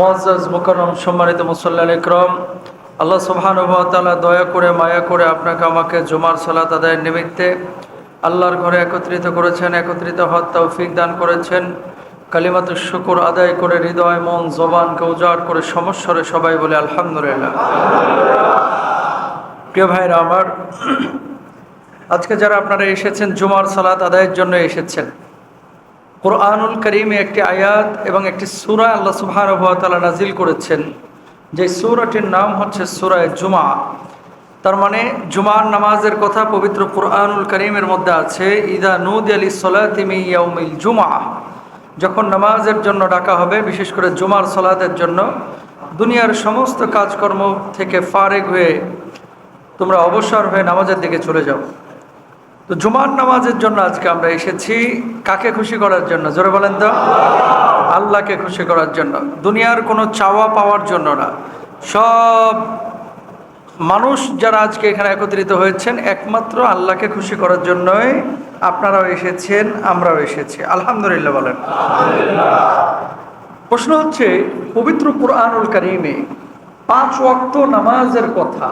মজ্জাজ মুকরম সম্মানিত মুসল্লাল ইকরম, আল্লাহ সুবহানুভাতালা দয়া করে, মায়া করে আপনাকে আমাকে জুমার সালাত আদায়ের নিমিত্তে আল্লাহর ঘরে একত্রিত করেছেন, একত্রিত হওয়ার তৌফিক দান করেছেন। কালিমাত শুকুর আদায় করে হৃদয়, মন, জবানকে উজাড় করে সমস্যরে সবাই বলে আলহামদুলিল্লাহ। প্রিয় ভাইরা আমার, আজকে যারা আপনারা এসেছেন জুমার সালাত আদায়ের জন্য এসেছেন কোরআনুল করিমে একটি আয়াত এবং একটি সুরা আল্লাহ সুবহানাহু নাজিল করেছেন। যে সুরাটির নাম হচ্ছে সুরায় জুমা। তার মানে জুমার নামাজের কথা পবিত্র কোরআনুল করিমের মধ্যে আছে, ইদা নুদ আলী সলাতিমি ইয়াউমিল জুমা যখন নামাজের জন্য ডাকা হবে, বিশেষ করে জুমার সলাতের জন্য, দুনিয়ার সমস্ত কাজকর্ম থেকে ফারেক হয়ে তোমরা অবসর হয়ে নামাজের দিকে চলে যাও। তো জুমার নামাজের জন্য আজকে আমরা এসেছি। কাকে খুশি করার জন্য? জোরে বলেন তো। আল্লাহকে খুশি করার জন্য। দুনিয়ার কোনো চাওয়া পাওয়ার জন্য না। সব মানুষ যারা আজকে এখানে একত্রিত হয়েছেন, একমাত্র আল্লাহকে খুশি করার জন্যই আপনারাও এসেছেন, আমরাও এসেছি। আলহামদুলিল্লাহ বলেন। প্রশ্ন হচ্ছে, পবিত্র কোরআনুল কারিমে পাঁচ ওয়াক্ত নামাজের কথা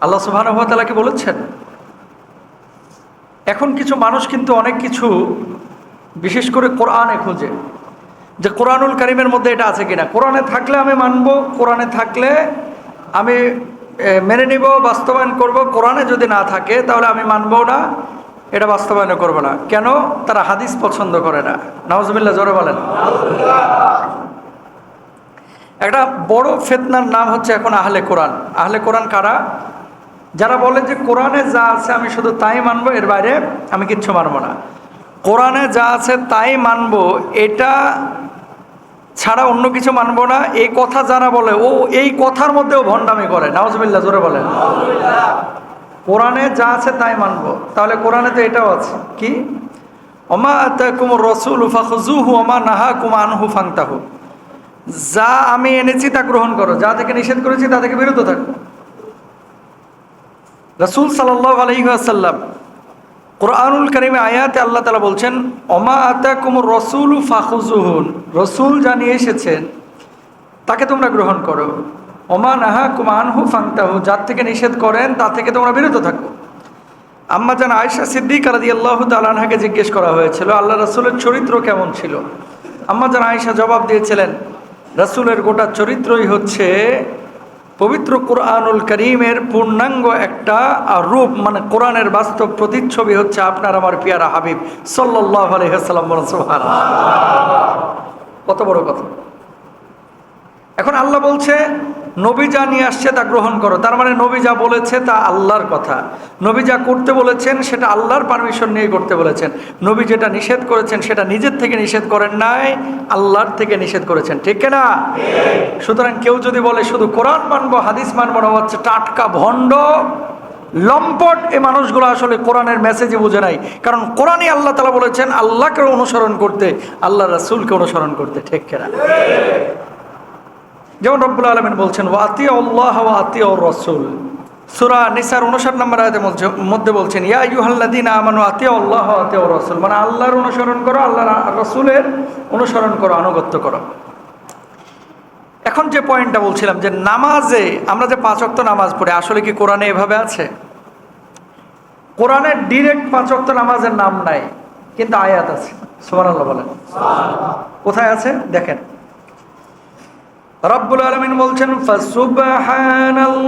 আল্লাহ সুবহানাহু বলেছেন? এখন কিছু মানুষ কিন্তু অনেক কিছু, বিশেষ করে কোরআনে খোঁজে। যে কোরআনুল করিমের মধ্যে এটা আছে কিনা? কোরআনে থাকলে আমি মানব, কোরআনে থাকলে আমি মেনে নিব, বাস্তবায়ন করব। কোরআনে যদি না থাকে, তাহলে আমি মানবো না, এটা বাস্তবায়ন করব না। কেন? তারা হাদিস পছন্দ করে না। নওয়াজবিল্লা জোরে বলেন। একটা বড় ফেতনার নাম হচ্ছে এখন আহলে কোরআন। আহলে কোরআন কারা? যারা বলে যে কোরআনে যা আছে আমি শুধু তাই মানবো, এর বাইরে আমি কিচ্ছু মানবো না। কোরআনে যা আছে তাই মানবো, এটা ছাড়া অন্য কিছু মানবো না। এই কথা যারা বলে, ও এই কথার মধ্যেও ভণ্ডামি করে। নাওজবিল্লা জোরে বলেন। কোরআনে যা আছে তাই মানবো। তাহলে কোরআনে তো এটাও আছে। কি? অমা আতাকুম রসুল ফাখুজুহু অমা নাহা কুমা আনহু ফাংতাহু যা আমি এনেছি তা গ্রহণ করো। যা থেকে নিষেধ করেছি তা থেকে বিরত থাকো। রসুল সাল্লাহ আলহিহাসাল্লাম কোরআনুল করিমে আয়াতে আল্লাহ তালা বলছেন অমা আতা কুমুর রসুল ফাখুজুহুন রসুল যা নিয়ে এসেছেন, তাকে তোমরা গ্রহণ করো। অমা নাহা কুমানহু ফাংতাহু যার থেকে নিষেধ করেন তা থেকে তোমরা বিরত থাকো। আম্মা জান আয়সা সিদ্দিক আলাদি আল্লাহ তালানহাকে জিজ্ঞেস করা হয়েছিল, আল্লাহ রসুলের চরিত্র কেমন ছিল? আম্মা জান আয়সা জবাব দিয়েছিলেন, রসুলের গোটা চরিত্রই হচ্ছে পবিত্র কোরআনুল করিমের পূর্ণাঙ্গ একটা রূপ মানে কোরআনের বাস্তব প্রতিচ্ছবি হচ্ছে আপনার আমার পিয়ারা হাবিব সাল্লাহ আলহাম কত বড় কথা। এখন আল্লাহ বলছে নবী যা নিয়ে আসছে তা গ্রহণ করো। তার মানে নবী যা বলেছে তা আল্লাহর কথা। নবী যা করতে বলেছেন, সেটা আল্লাহর পারমিশন নিয়ে করতে বলেছেন। নবী যেটা নিষেধ করেছেন, সেটা নিজের থেকে নিষেধ করেন নাই, আল্লাহর থেকে নিষেধ করেছেন। ঠিক না সুতরাং কেউ যদি বলে শুধু কোরআন মানবো, হাদিস মানবো না, হচ্ছে টাটকা ভণ্ড, লম্পট এই মানুষগুলো আসলে কোরআনের মেসেজই বুঝে নাই। কারণ কোরআনই আল্লাহ তালা বলেছেন, আল্লাহকে অনুসরণ করতে আল্লাহ রাসুলকে অনুসরণ করতে। ঠিক কেনা? যেমন রব্বুল আলমিন বলছেন ও আতিয়া আল্লাহ ও আতিয়া রসুল সুরা নিসার উনষাট নম্বর আয়াতের মধ্যে- বলছেন, ইয়া ইউহাল্লাদিন আমানু আতিয়া আল্লাহ আতিয়া রসুল মানে আল্লাহর অনুসরণ করো আল্লাহ রসুলের অনুসরণ করো, আনুগত্য করো। এখন যে পয়েন্টটা বলছিলাম যে নামাজে আমরা যে পাঁচ অক্ত নামাজ পড়ি, আসলে কি কোরআনে এভাবে আছে? কোরআনের ডিরেক্ট পাঁচ অক্ত নামাজের নাম নাই, কিন্তু আয়াত আছে। সুমান আল্লাহ বলেন। কোথায় আছে? দেখেন। রব্বুল আলমিন বলছেন ফাসুবহানাল্লাহি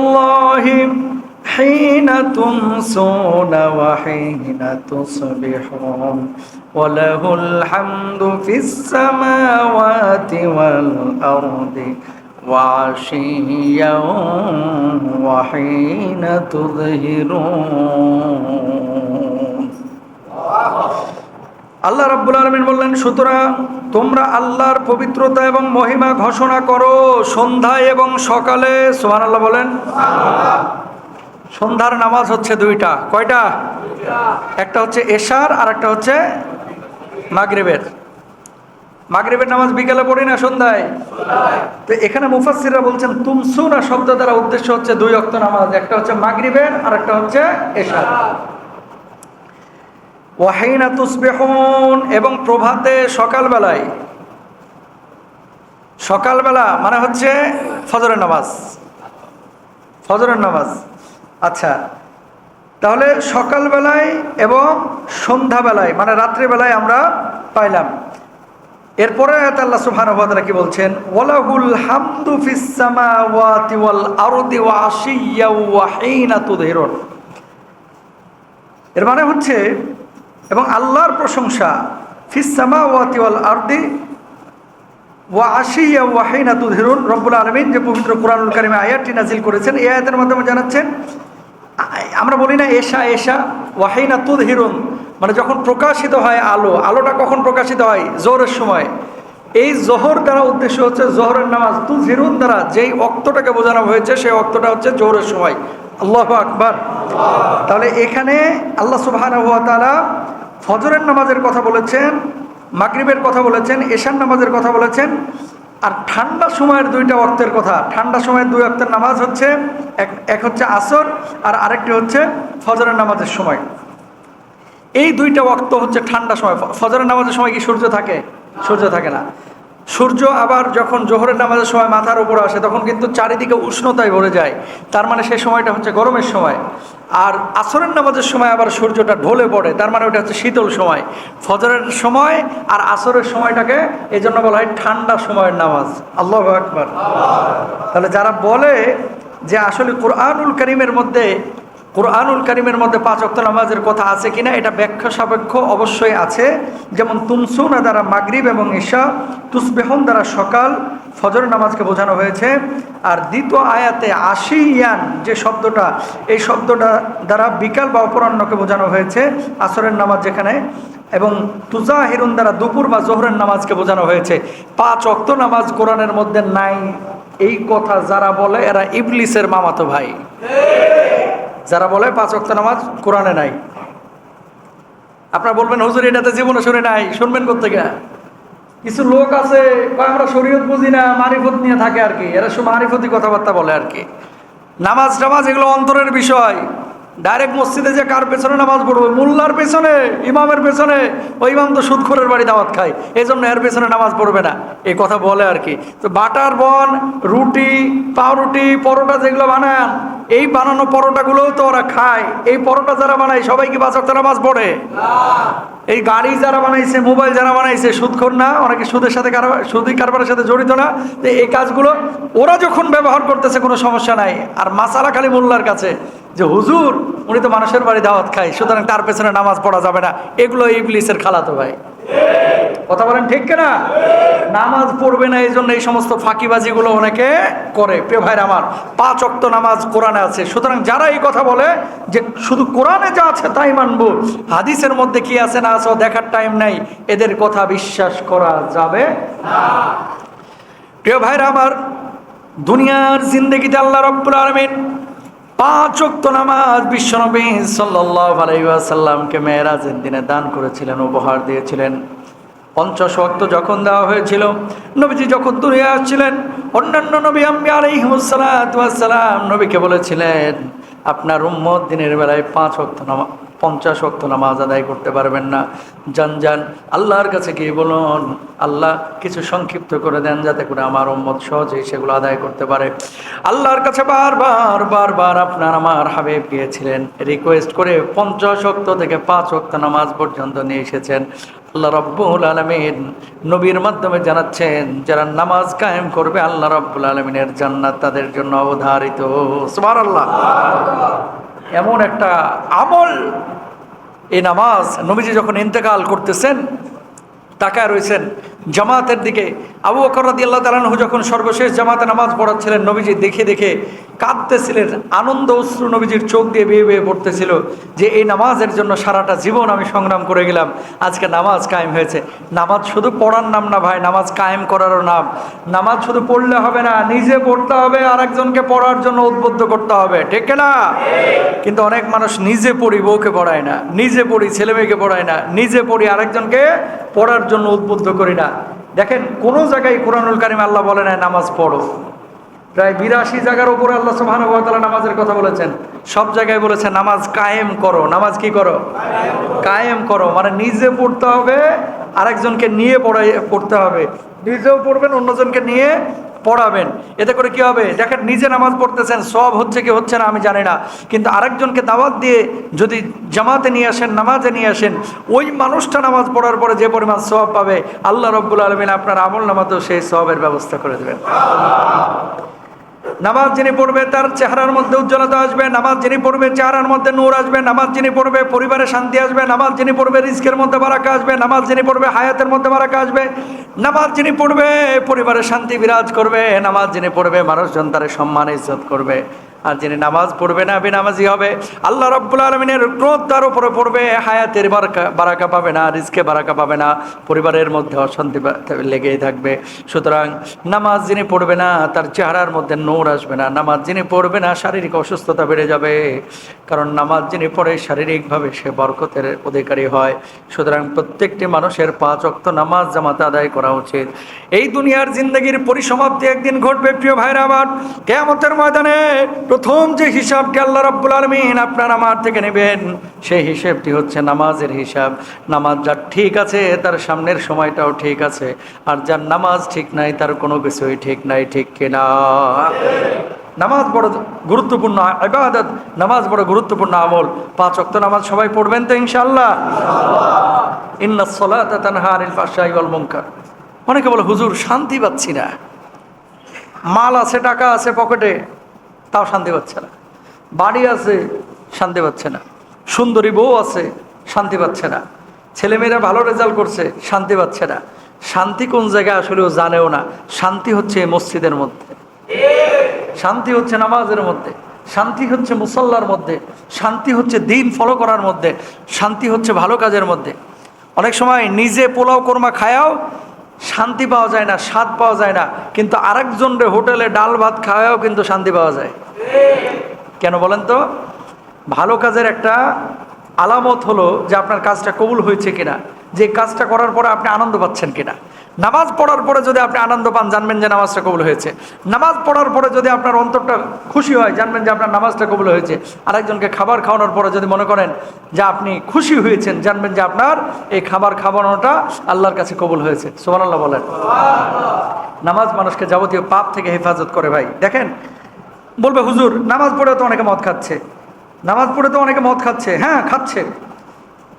حين تمسون وحين تصبحون وله الحمد في السماوات والأرض وعشيا وحين تظهرون আল্লাহ রাব্বুল আলমিন বললেন, সুতরাং তোমরা আল্লাহর পবিত্রতা এবং মহিমা ঘোষণা করো সন্ধ্যায় এবং সকালে। সোহান আল্লাহ বলেন, সন্ধ্যার নামাজ হচ্ছে দুইটা। কয়টা? একটা হচ্ছে এশার আর একটা হচ্ছে মাগরেবের। মাগরেবের নামাজ বিকেলে পড়ি না সন্ধ্যায়? তো এখানে মুফাসসিররা বলছেন, তুমসুনা শব্দ দ্বারা উদ্দেশ্য হচ্ছে দুই অক্ত নামাজ, একটা হচ্ছে মাগরিবের আর একটা হচ্ছে এশার। ওয়াহিনা তুসবিহুন, এবং প্রভাতে সকালবেলায়, সকালবেলা মানে হচ্ছে ফজরের নামাজ। ফজরের নামাজ। আচ্ছা তাহলে সকালবেলায় এবং সন্ধ্যাবেলায় মানে রাত্রিবেলায় আমরা পাইলাম। এরপরে আল্লাহ সুবহানাহু কি বলছেন? ওয়ালাহুল হামদু এর মানে হচ্ছে এবং আল্লাহর প্রশংসা ফিসামা সামাওয়াতি ওয়াল আরদি ওয়া আশিয়া ওয়াহিনা তুধেরুন রব্বুল আলমিন যে পবিত্র কোরআনুল কারিমে আয়াতটি নাজিল করেছেন, এই আয়াতের মাধ্যমে জানাচ্ছেন, আমরা বলি না এশা এশা ওয়াহিনা তুধহিরুন মানে যখন প্রকাশিত হয় আলো, আলোটা কখন প্রকাশিত হয়? জোহরের সময়। এই জোহর দ্বারা উদ্দেশ্য হচ্ছে জোহরের নামাজ তুধহিরুন দ্বারা যেই অক্তটাকে বোঝানো হয়েছে, সেই অক্তটা হচ্ছে জোহরের সময়। আল্লাহ আকবার। তাহলে এখানে আল্লাহ তাআলা ফজরের নামাজের কথা বলেছেন, মাগরিবের কথা বলেছেন, এশার নামাজের কথা বলেছেন, আর ঠান্ডা সময়ের দুইটা অক্তের কথা। ঠান্ডা সময়ের দুই অক্তের নামাজ হচ্ছে এক এক হচ্ছে আসর আর আরেকটি হচ্ছে ফজরের নামাজের সময়। এই দুইটা অক্ত হচ্ছে ঠান্ডা সময়। ফজরের নামাজের সময় কি সূর্য থাকে? সূর্য থাকে না। সূর্য আবার যখন জোহরের নামাজের সময় মাথার উপর আসে, তখন কিন্তু চারিদিকে উষ্ণতায় ভরে যায়। তার মানে সেই সময়টা হচ্ছে গরমের সময়। আর আসরের নামাজের সময় আবার সূর্যটা ঢলে পড়ে, তার মানে ওটা হচ্ছে শীতল সময়। ফজরের সময় আর আসরের সময়টাকে এই জন্য বলা হয় ঠান্ডা সময়ের নামাজ। আল্লাহ আকবার। তাহলে যারা বলে যে আসলে কোরআনুল করিমের মধ্যে কোরআনুল করিমের মধ্যে পাঁচ অক্ত নামাজের কথা আছে কিনা এটা ব্যাখ্যা সাপেক্ষ অবশ্যই আছে। যেমন তুমসুনা দ্বারা মাগরিব এবং ঈশা তুসবেহন দ্বারা সকাল, ফজর নামাজকে বোঝানো হয়েছে। আর দ্বিতীয় আয়াতে আশিয়ান যে শব্দটা, এই শব্দটা দ্বারা বিকাল বা অপরাহ্নকে বোঝানো হয়েছে, আসরের নামাজ যেখানে, এবং তুজা হিরুন দ্বারা দুপুর বা জোহরের নামাজকে বোঝানো হয়েছে। পাঁচ অক্ত নামাজ কোরআনের মধ্যে নাই। এই কথা যারা বলে, এরা ইবলিসের মামাতো ভাই। যারা বলে পাঁচ অক্ত নামাজ কোরআনে নাই। আপনারা বলবেন, হুজুর, এটাতে জীবনে শুনে নাই, শুনবেন কোথেকে কিছু লোক আছে আমরা শরীয়ত বুঝি না, মারিফত নিয়ে থাকে আর কি। এরা সব মারিফতি কথাবার্তা বলে আর কি। নামাজ টামাজ এগুলো অন্তরের বিষয়। ডাইরেক্ট মসজিদে যে কার পেছনে নামাজ পড়বে? মোল্লার পেছনে, ইমামের পেছনে। ওই ইমাম তো সুদখোরের বাড়ি দাওয়াত খায়। এই জন্য এর পেছনে নামাজ পড়বে না। এই কথা বলে আর কি। তো বাটার বন, রুটি, পাউরুটি, পরোটা যেগুলো বানান, এই বানানো পরোটাগুলোও তো ওরা খায়। এই পরোটা যারা বানায়, সবাই কি বাঁচাতে নামাজ পড়ে? এই গাড়ি যারা বানাইছে, মোবাইল যারা বানাইছে, সুদখোর না, অনেকে সুদের সাথে সুদি কারবারের সাথে জড়িত না, তো এই কাজগুলো ওরা যখন ব্যবহার করতেছে, কোনো সমস্যা নাই। আর মাসালা খালি মোল্লার কাছে যে, হুজুর, উনি তো মানুষের বাড়ি দাওয়াত খায়, সুতরাং তার পেছনে নামাজ পড়া যাবে না। এগুলো ইবলিসের খালাতো ভাই। কথা বলেন ঠিক কিনা? নামাজ পড়বে না এই জন্য এই সমস্ত ফাঁকিবাজিগুলো অনেকে করে। প্রিয় ভাইরা আমার, পাঁচ অক্ত নামাজ কোরআনে আছে। সুতরাং যারা এই কথা বলে যে শুধু কোরআনে যা আছে তাই মানবো, হাদিসের মধ্যে কি আছে না আছে দেখার টাইম নাই, এদের কথা বিশ্বাস করা যাবে প্রিয় ভাইরা আমার, দুনিয়ার জিন্দগিতে আল্লাহ রব্বুল আলমিন পাঁচ নামাজ বিশ্বনবী দিনে দান করেছিলেন, উপহার দিয়েছিলেন। পঞ্চাশ ওয়াক্ত যখন দেওয়া হয়েছিল, নবীজি যখন দূরে আসছিলেন, অন্যান্য নবী আমি আলাইহিমুসালাম নবীকে বলেছিলেন আপনার উম্মত দিনের বেলায় পাঁচ ওয়াক্ত নামা, পঞ্চাশ ওয়াক্ত নামাজ আদায় করতে পারবেন না। যান যান, আল্লাহর কাছে গিয়ে বলুন, আল্লাহ কিছু সংক্ষিপ্ত করে দেন যাতে করে আমার উম্মত সহজেই সেগুলো আদায় করতে পারে। আল্লাহর কাছে বারবার বারবার আপনার আমার হাবিব গিয়েছিলেন। রিকোয়েস্ট করে পঞ্চাশ ওয়াক্ত থেকে পাঁচ ওয়াক্ত নামাজ পর্যন্ত নিয়ে এসেছেন। আল্লাহ রব্বুল আলমিন নবীর মাধ্যমে জানাচ্ছেন, যারা নামাজ কায়েম করবে, আল্লাহ রব্বুল আলমিনের জান্নাত তাদের জন্য অবধারিত। সুমার আল্লাহ এমন একটা আমল এই নামাজ নবীজি যখন ইন্তেকাল করতেছেন, তাকায় রয়েছেন জামাতের দিকে। আবু বকর আল্লাহ তালানহু যখন সর্বশেষ জামাতে নামাজ পড়াচ্ছিলেন, নবীজি দেখে দেখে কাঁদতেছিলেন। আনন্দ অশ্রু নবীজির চোখ দিয়ে বেয়ে বেয়ে পড়তেছিল যে এই নামাজের জন্য সারাটা জীবন আমি সংগ্রাম করে গেলাম। আজকে নামাজ কায়েম হয়েছে। নামাজ শুধু পড়ার নাম না ভাই, নামাজ কায়েম করারও নাম। নামাজ শুধু পড়লে হবে না, নিজে পড়তে হবে আর একজনকে পড়ার জন্য উদ্বুদ্ধ করতে হবে। ঠিক না? কিন্তু অনেক মানুষ নিজে পড়ি, বউকে পড়ায় না। নিজে পড়ি ছেলে মেয়েকে পড়ায় না। নিজে পড়ি, আরেকজনকে পড়ার জন্য উদ্বুদ্ধ করি না। দেখেন, কোনো জায়গায় কোরআনুল কারিম আল্লাহ বলে না নামাজ পড়ো। প্রায় বিরাশি জায়গার উপরে আল্লাহ সুবহানাহু নামাজের কথা বলেছেন। সব জায়গায় বলেছে, নামাজ কায়েম করো। নামাজ কি করো? কায়েম করো। মানে নিজে পড়তে হবে, আরেকজনকে নিয়ে পড়াই পড়তে হবে। নিজেও পড়বেন, অন্যজনকে নিয়ে পড়াবেন। এতে করে কি হবে? দেখেন, নিজে নামাজ পড়তেছেন, সব হচ্ছে কি হচ্ছে না, আমি জানি না। কিন্তু আরেকজনকে দাওয়াত দিয়ে যদি জামাতে নিয়ে আসেন, নামাজে নিয়ে আসেন, ওই মানুষটা নামাজ পড়ার পরে যে পরিমাণ সব পাবে, আল্লাহ রব্বুল আলমিন আপনার আমল নামাতেও সেই সবের ব্যবস্থা করে দেবেন। নামাজ যিনি পড়বে, তার চেহারার মধ্যে উজ্জ্বলতা আসবে। নামাজ যিনি পড়বে, চেহারার মধ্যে নূর আসবে। নামাজ যিনি পড়বে, পরিবারে শান্তি আসবে। নামাজ যিনি পড়বে রিস্কের মধ্যে বারাকা আসবে। নামাজ যিনি পড়বে, হায়াতের মধ্যে বারাকা আসবে। নামাজ যিনি পড়বে, পরিবারে শান্তি বিরাজ করবে। নামাজ যিনি পড়বে, মানুষজন তার সম্মান ইজ্জত করবে। আর যিনি নামাজ পড়বে না বেনামাজি হবে, আল্লাহ রব্বুল আলমিনের ক্রোধ তার উপরে পড়বে, হায়াতের বারাকা পাবে না রিস্কে বারাকা পাবে না, পরিবারের মধ্যে অশান্তি লেগেই থাকবে। সুতরাং নামাজ যিনি পড়বে না, তার চেহারার মধ্যে নোর আসবে না। নামাজ যিনি পড়বে না, শারীরিক অসুস্থতা বেড়ে যাবে। কারণ নামাজ যিনি পড়ে, শারীরিকভাবে সে বরকতের অধিকারী হয়। সুতরাং প্রত্যেকটি মানুষের পাঁচ অক্ত নামাজ জামাতে আদায় করা উচিত। এই দুনিয়ার জিন্দগির পরিসমাপ্তি একদিন ঘটবে, প্রিয় ভাইরা আমার। কেয়ামতের ময়দানে প্রথম যে হিসাবটি আল্লাহ রাব্বুল আলমিন আপনার আমার থেকে নেবেন, সেই হিসেবটি হচ্ছে নামাজের হিসাব। নামাজ যার ঠিক আছে, তার সামনের সময়টাও ঠিক আছে। আর যার নামাজ ঠিক নাই, তার কোনো কিছুই ঠিক নাই, ঠিক কিনা? নামাজ বড় গুরুত্বপূর্ণ ইবাদত, নামাজ বড় গুরুত্বপূর্ণ আমল। পাঁচ অক্ত নামাজ সবাই পড়বেন তো ইনশাআল্লাহ? ইন্না সলাতা তানহা আনিল ফাহশাই ওয়াল মুনকার। অনেকে বলে, হুজুর, শান্তি পাচ্ছি না। মাল আছে, টাকা আছে পকেটে। তাও শান্তি পাচ্ছে না। বাড়ি আছে, শান্তি পাচ্ছে না। সুন্দরী বউ আছে, শান্তি পাচ্ছে না। ছেলেমেয়েরা ভালো রেজাল্ট করছে, শান্তি পাচ্ছে না। শান্তি কোন জায়গায় আসলে ও জানেও না। শান্তি হচ্ছে মসজিদের মধ্যে। শান্তি হচ্ছে নামাজের মধ্যে। শান্তি হচ্ছে মুসল্লার মধ্যে। শান্তি হচ্ছে দিন ফলো করার মধ্যে। শান্তি হচ্ছে ভালো কাজের মধ্যে। অনেক সময় নিজে পোলাও কোরমা খায়াও শান্তি পাওয়া যায় না, স্বাদ পাওয়া যায় না, কিন্তু আরেকজনরে হোটেলে ডাল ভাত খাওয়াও কিন্তু শান্তি পাওয়া যায়। কেন বলেন তো? ভালো কাজের একটা আলামত হলো যে আপনার কাজটা কবুল হয়েছে কিনা। যে কাজটা করার পরে আপনি আনন্দ পাচ্ছেন কিনা। নামাজ পড়ার পরে যদি আপনি আনন্দ পান, জানবেন যে নামাজটা কবুল হয়েছে। নামাজ পড়ার পরে যদি আপনার অন্তরটা খুশি হয়, জানবেন যে আপনার নামাজটা কবুল হয়েছে। আরেকজনকে খাবার খাওয়ানোর পরে যদি মনে করেন যে আপনি খুশি হয়েছেন, জানবেন যে আপনার এই খাবার খাওয়ানোটা আল্লাহর কাছে কবুল হয়েছে। সোমান আল্লাহ বলেন। নামাজ মানুষকে যাবতীয় পাপ থেকে হেফাজত করে ভাই। দেখেন, বলবে, হুজুর, নামাজ পড়ে তো অনেকে মদ খাচ্ছে। নামাজ পড়ে তো অনেকে মদ খাচ্ছে। হ্যাঁ খাচ্ছে।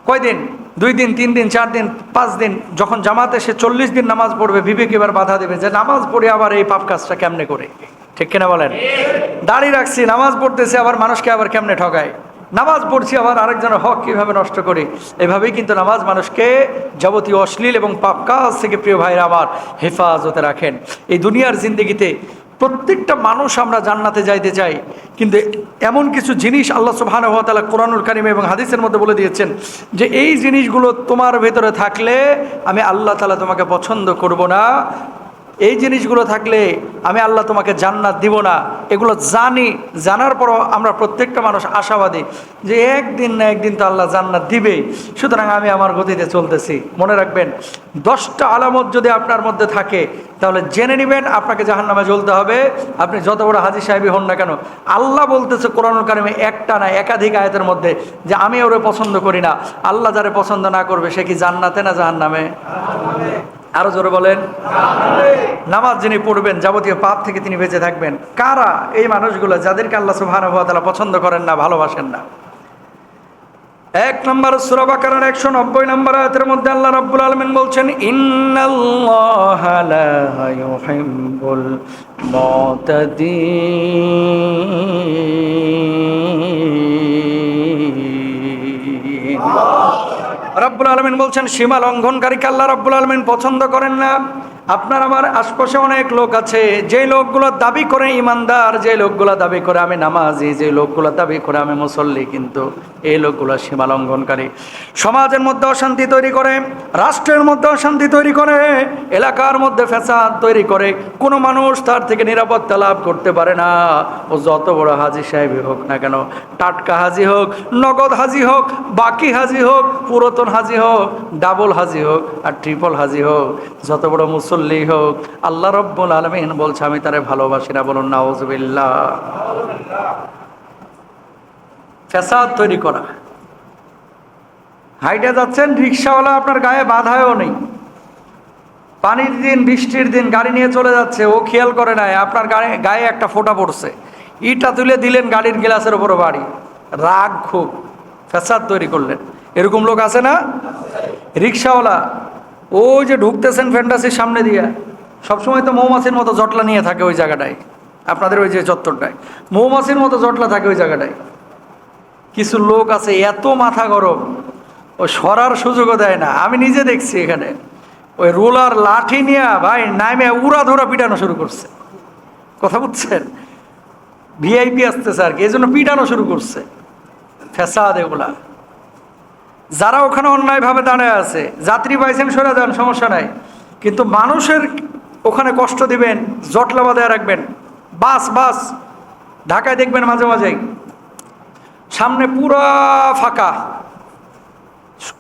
কয়দিন? দুই দিন, তিন দিন, চার দিন, পাঁচ দিন, যখন জামাতে সে চল্লিশ দিন নামাজ পড়বে, বিবেক এবার বাধা দেবে যে নামাজ পড়ে আবার এই পাপ কাজটা কেমনে করে? ঠিক কিনা বলেন? দাঁড়িয়ে রাখছি, নামাজ পড়তেছে, আবার মানুষকে আবার কেমনে ঠকায়? নামাজ পড়ছি, আবার আরেকজনের হক কীভাবে নষ্ট করি? এভাবেই কিন্তু নামাজ মানুষকে যাবতীয় অশ্লীল এবং পাপ কাজ থেকে প্রিয় ভাইরা আমার হেফাজতে রাখেন। এই দুনিয়ার জিন্দগিতে প্রত্যেকটা মানুষ আমরা জান্নাতে যাইতে চাই। কিন্তু এমন কিছু জিনিস আল্লাহ তাআলা কোরআনুল কারিম এবং হাদিসের মধ্যে বলে দিয়েছেন যে এই জিনিসগুলো তোমার ভেতরে থাকলে আমি আল্লাহ তালা তোমাকে পছন্দ করব না। এই জিনিসগুলো থাকলে আমি আল্লাহ তোমাকে জান্নাত দিব না। এগুলো জানি, জানার পরও আমরা প্রত্যেকটা মানুষ আশাবাদী যে একদিন না একদিন তো আল্লাহ জান্নাত দিবেই। সুতরাং আমি আমার গতিতে চলতেছি। মনে রাখবেন, দশটা আলামত যদি আপনার মধ্যে থাকে, তাহলে জেনে নেবেন আপনাকে জাহান নামে জ্বলতে হবে। আপনি যত বড় হাজি সাহেবই হন না কেন, আল্লাহ বলতেছে কোরআনুল কারিমে একটা না একাধিক আয়তের মধ্যে যে আমি ওরে পছন্দ করি না। আল্লাহ যারে পছন্দ না করবে, সে কি জান্নাতে না জাহান নামে আরও জোরে বলেন। নামাজ যিনি পড়বেন, যাবতীয় পাপ থেকে তিনি বেঁচে থাকবেন। কারা এই মানুষগুলো যাদেরকে আল্লাহ তাআলা পছন্দ করেন না, ভালোবাসেন না? এক নম্বর সুরাবাকার একশো নব্বই নম্বর আয়াতের মধ্যে আল্লাহ রাব্বুল আলমিন বলছেন, ইন্নাল্লাহা লা ইউহিব্বুল মুতাদিন। রব্বুল আলমিন বলছেন, সীমা লঙ্ঘনকারীকে আল্লাহ রব্বুল আলমিন পছন্দ করেন না। আপনার আমার আশপাশে অনেক লোক আছে, যে লোকগুলো দাবি করে ইমানদার, যে লোকগুলো দাবি করে আমি নামাজি, যে লোকগুলো দাবি করে আমি মুসল্লি, কিন্তু এই লোকগুলো সীমা লঙ্ঘনকারী। সমাজের মধ্যে অশান্তি তৈরি করে, রাষ্ট্রের মধ্যে অশান্তি তৈরি করে, এলাকার মধ্যে ফ্যাসাদ তৈরি করে, কোনো মানুষ তার থেকে নিরাপত্তা লাভ করতে পারে না। ও যত বড় হাজি সাহেবই হোক না কেন, টাটকা হাজি হোক, নগদ হাজি হোক, বাকি হাজি হোক, পুরাতন হাজি হোক ডাবল হাজি হোক আর ট্রিপল হাজি হোক, যত বড় মুসল্লি হোক, আল্লাহ রব্বুল আলমিন বলছে, আমি তারে ভালোবাসি না। বলুন নাওজবিল্লা ফ্যাসাদ তৈরি করা। হাইটে যাচ্ছেন, রিক্সাওয়ালা আপনার গায়ে বাধায়ও নেই। পানির দিন, বৃষ্টির দিন গাড়ি নিয়ে চলে যাচ্ছে, ও খেয়াল করে নাই, আপনার গায়ে গায়ে একটা ফোঁটা পড়ছে। ইটা তুলে দিলেন গাড়ির গ্লাসের উপরে বাড়ি। রাগ খুব। ফ্যাসাদ তৈরি করলেন। এরকম লোক আছে না? রিক্সাওয়ালা। ও যে ঢুকতেছেন ফ্যান্টাসির সামনে দিয়ে। সবসময় তো মৌমাছির মতো জটলা নিয়ে থাকে ওই জায়গাটায়। আপনাদের ওই যে চত্বরটায়। মৌমাছির মতো জটলা থাকে ওই জায়গাটায়। কিছু লোক আছে, এত মাথা গরম। ও সরার সুযোগও দেয় না। আমি নিজে দেখছি এখানে। ওই রোলার লাঠি নিয়ে ভাই নামে উড়া ধরা পিটানো শুরু করছে। কথা বুঝছেন? ভিআইপি আসতেছে আর কি এই জন্য পিটানো শুরু করছে। ফেসাদ এগুলা। যারা ওখানে অন্যায়ভাবে দাঁড়ায় আছে, যাত্রী পাইছেন সরে যান, সমস্যা নাই। কিন্তু মানুষের ওখানে কষ্ট দিবেন, জটলা বাজায় রাখবেন। বাস বাস, ঢাকায় দেখবেন মাঝে মাঝেই। সামনে পুরা ফাঁকা।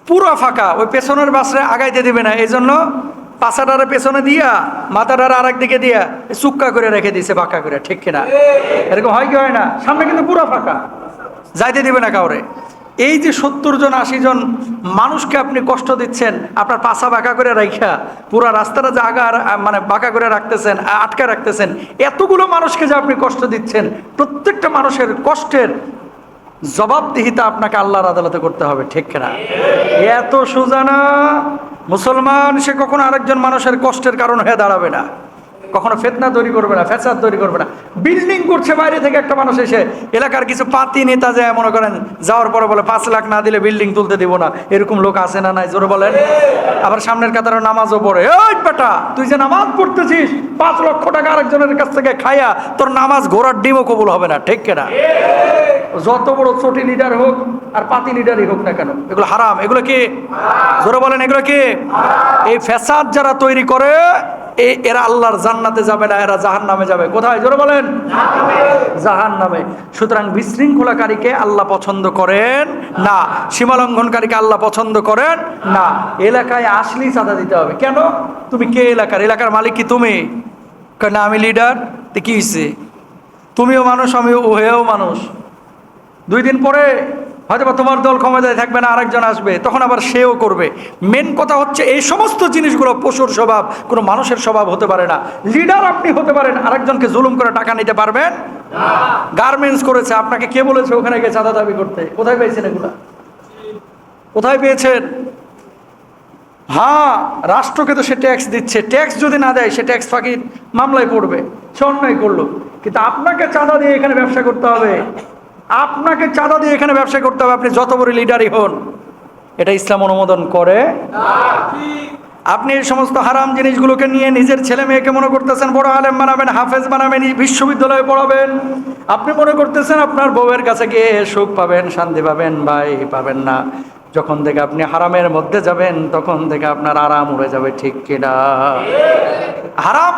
পুরো ফাঁকা, ওই পেছনের বাসরে আগাইতে দিবে না। এই জন্য পাশাটারে পেছনে দিয়া, মাথাটারে আর দিকে দিয়া চুক্কা করে রেখে দিছে, বাঁকা করে, ঠিক কিনা? এরকম হয় কি হয় না? সামনে কিন্তু পুরো ফাঁকা। যাইতে দিবে না কাউরে। এই যে সত্তর জন, আশি জন মানুষকে আপনি কষ্ট দিচ্ছেন, আপনার পাশা বাঁকা করে রাখা পুরো রাস্তাটা যে আগা মানে বাঁকা করে রাখতেছেন আটকা রাখতেছেন, এতগুলো মানুষকে যে আপনি কষ্ট দিচ্ছেন, প্রত্যেকটা মানুষের কষ্টের জবাবদিহিতা আপনাকে আল্লাহর আদালতে করতে হবে, ঠিক কিনা? এত সুজানা মুসলমান, সে কখনো আরেকজন মানুষের কষ্টের কারণ হয়ে দাঁড়াবে না। কখনো ফেতনা তৈরি করবে না, ফ্যাসাদ তৈরি করবে না। বিল্ডিং করছে বাইরে থেকে একটা মানুষ এসে। এলাকার কিছু পাতি নেতা যায় মনে করেন, যাওয়ার পরে বলে, পাঁচ লাখ না দিলে বিল্ডিং তুলতে দিব না। এরকম লোক আছে না নাই? জোরে বলেন। আবার সামনের কাতারে নামাজও পড়ে। ওই বেটা, তুই যে নামাজ পড়তেছিস, পাঁচ লক্ষ টাকা আরেকজনের কাছ থেকে খাইয়া তোর নামাজ ঘোরার ডিমও কবুল হবে না, ঠিক কেনা? যত বড় চটি লিডার হোক আর পাতি লিডারই হোক না কেন, এগুলো হারাম। এগুলো কি? জোরে বলেন, এগুলো কি? এই ফ্যাসাদ যারা তৈরি করে এরা আল্লাহর জান্নাতে যাবে না, এরা জাহান নামে যাবে। কোথায়? জোরে বলেন। জাহান নামে সুতরাং বিশৃঙ্খলাকারীকে আল্লাহ পছন্দ করেন না। সীমালঙ্ঘনকারীকে আল্লাহ পছন্দ করেন না। এলাকায় আসলেই চাঁদা দিতে হবে। কেন? তুমি কে এলাকার? এলাকার মালিক কি তুমি? কয়, না, আমি লিডার তো কি হয়েছে তুমিও মানুষ, আমিও ও হেও মানুষ। দুই দিন পরে হয়তো বা তোমার দল ক্ষমতায় থাকবে না, আরেকজন আসবে, তখন আবার সেও করবে। মেন কথা হচ্ছে, এই সমস্ত জিনিসগুলো পশুর স্বভাব, কোনো মানুষের স্বভাব হতে পারে না। লিডার আপনি হতে পারেন, আরেকজনকে জুলুম করে টাকা নিতে পারবেন? গার্মেন্টস করেছে, আপনাকে কে বলেছে ওখানে গিয়ে চাঁদা দাবি করতে? কোথায় পেয়েছেন এগুলা? কোথায় পেয়েছেন? হ্যাঁ রাষ্ট্রকে তো সে ট্যাক্স দিচ্ছে। ট্যাক্স যদি না দেয়, সে ট্যাক্স ফাঁকি মামলায় পড়বে। সে অন্যায় করল। কিন্তু আপনাকে চাঁদা দিয়ে এখানে ব্যবসা করতে হবে। আপনাকে চাঁদা দিয়ে এখানে ব্যবসা করতে হবে, আপনি যত বড় লিডারই হন। এটা ইসলাম অনুমোদন করে। আপনি এই সমস্ত হারাম জিনিসগুলোকে নিয়ে নিজের ছেলে মেয়েকে মনে করতেছেন, বড় আলেম বানাবেন, হাফেজ বানাবেন বিশ্ববিদ্যালয়ে পড়াবেন। আপনি মনে করতেছেন আপনার বউয়ের কাছে গিয়ে সুখ পাবেন, শান্তি পাবেন, ভাই পাবেন না। যখন থেকে আপনি হারামের মধ্যে যাবেন, তখন থেকে আপনার আরাম উড়ে যাবে, ঠিক কিনা? হারাম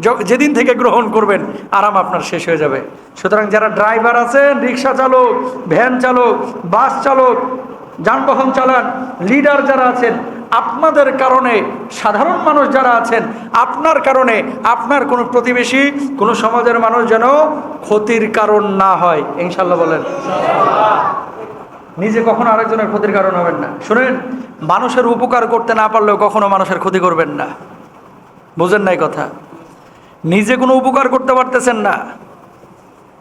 যেদিন থেকে গ্রহণ করবেন, আরাম আপনার শেষ হয়ে যাবে। সুতরাং যারা ড্রাইভার আছেন, রিক্সা চালক, ভ্যান চালক, বাস চালক, যানবাহন চালান, লিডার যারা আছেন, আপনাদের কারণে, সাধারণ মানুষ যারা আছেন, আপনার কারণে, আপনার কোনো প্রতিবেশী, কোনো সমাজের মানুষ যেন ক্ষতির কারণ না হয়। ইনশাল্লাহ বলেন। নিজে কখনো আরেকজনের ক্ষতির কারণ হবেন না। শুনেন, মানুষের উপকার করতে না পারলেও কখনো মানুষের ক্ষতি করবেন না। বুঝেন নাই কথা? নিজে কোনো উপকার করতে পারতেছেন না।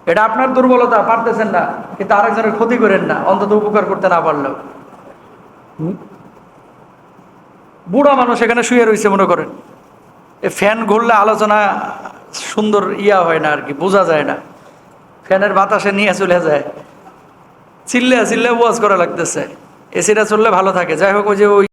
এটা আপনার দুর্বলতা, পারতেছেন না। কিন্তু আরেকজনের ক্ষতি করেন না, অন্তত উপকার করতে না পারলেও। বুড়া মানুষ এখানে শুয়ে রয়েছে, মনে করেন। এ ফ্যান ঘুরলে আলোচনা সুন্দর ইয়া হয় না আর কি, বোঝা যায় না। ফ্যানের বাতাসে নিয়ে চলে যায়। চিল্লে চিল্লে ওয়াজ করা লাগতেছে। এসিটা চললে ভালো থাকে। যাই হোক, ওই যে ওই